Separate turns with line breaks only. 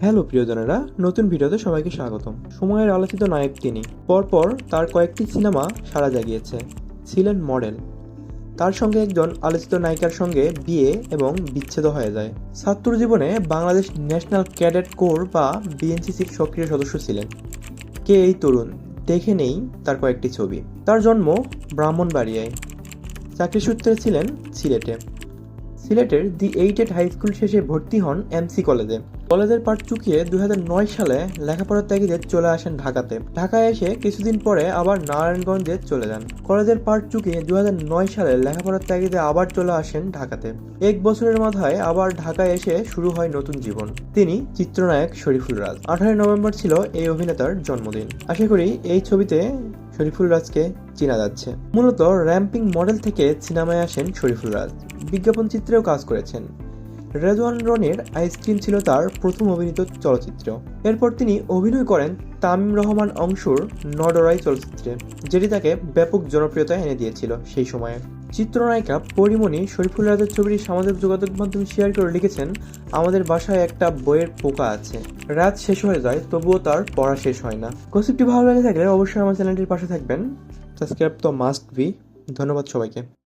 Hello প্রিয়জনেরা, নতুন ভিডিওতে সবাইকে স্বাগতম। সময়ের আলোচিত নায়ক তিনি। পরপর তার কয়েকটি সিনেমা সারা জাগিয়েছে। ছিলেন মডেল। তার সঙ্গে একজন আলোচিত নায়িকার সঙ্গে বিয়ে এবং বিচ্ছেদ হয়ে যায়। ছাত্র জীবনে বাংলাদেশ ন্যাশনাল ক্যাডেট কোর বা বিএনসিসির সক্রিয় সদস্য ছিলেন। কে এই তরুণ? দেখে নেই তার কয়েকটি ছবি। তার জন্ম ব্রাহ্মণবাড়িয়ায়। চাকরি সূত্রে ছিলেন সিলেটে। সিলেটের দি এইটেড হাই স্কুল শেষে ভর্তি হন এমসি কলেজে। কলেজের পাঠ চুকিয়ে দুই হাজার নয় সালে লেখাপড়ার তাগিদে চলে আসেন ঢাকাতে। ঢাকায় এসে কিছুদিন পরে আবার নারায়ণগঞ্জে চলে যান। কলেজের পাঠ চুকিয়ে দুই সালে লেখাপড়ার তাগিদে আবার চলে আসেন ঢাকাতে। এক বছরের মাথায় আবার ঢাকায় এসে শুরু হয় নতুন জীবন। তিনি চিত্রনায়ক শরীফুল রাজ। আঠারোই নভেম্বর ছিল এই অভিনেতার জন্মদিন। আশা করি এই ছবিতে শরীফুল রাজকে চেনা যাচ্ছে। মূলত র্যাম্পিং মডেল থেকে সিনেমায় আসেন শরীফুল রাজ। বিজ্ঞাপন চিত্রেও কাজ করেছেন। রেজওয়ান রনির আইসক্রিম ছিল তার প্রথম অভিনীত চলচ্চিত্র। এরপর তিনি অভিনয় করেন তামিম রহমান অংশুর নডরাই চলচ্চিত্রে, যেটি তাকে ব্যাপক জনপ্রিয়তা এনে দিয়েছিল সেই সময়ে। চিত্রনায়িকা পরিমণি শরীফুল রাজের ছবিটি সামাজিক যোগাযোগ মাধ্যমে শেয়ার করে লিখেছেন, আমাদের বাসায় একটা বইয়ের পোকা আছে। রাত শেষ হয়ে যায়, তবুও তার পড়া শেষ হয় না। গসিপটি ভালো লেগে থাকলে অবশ্যই আমার চ্যানেলটির পাশে থাকবেন। সাবস্ক্রাইব তো মাস্ট বি। ধন্যবাদ সবাইকে।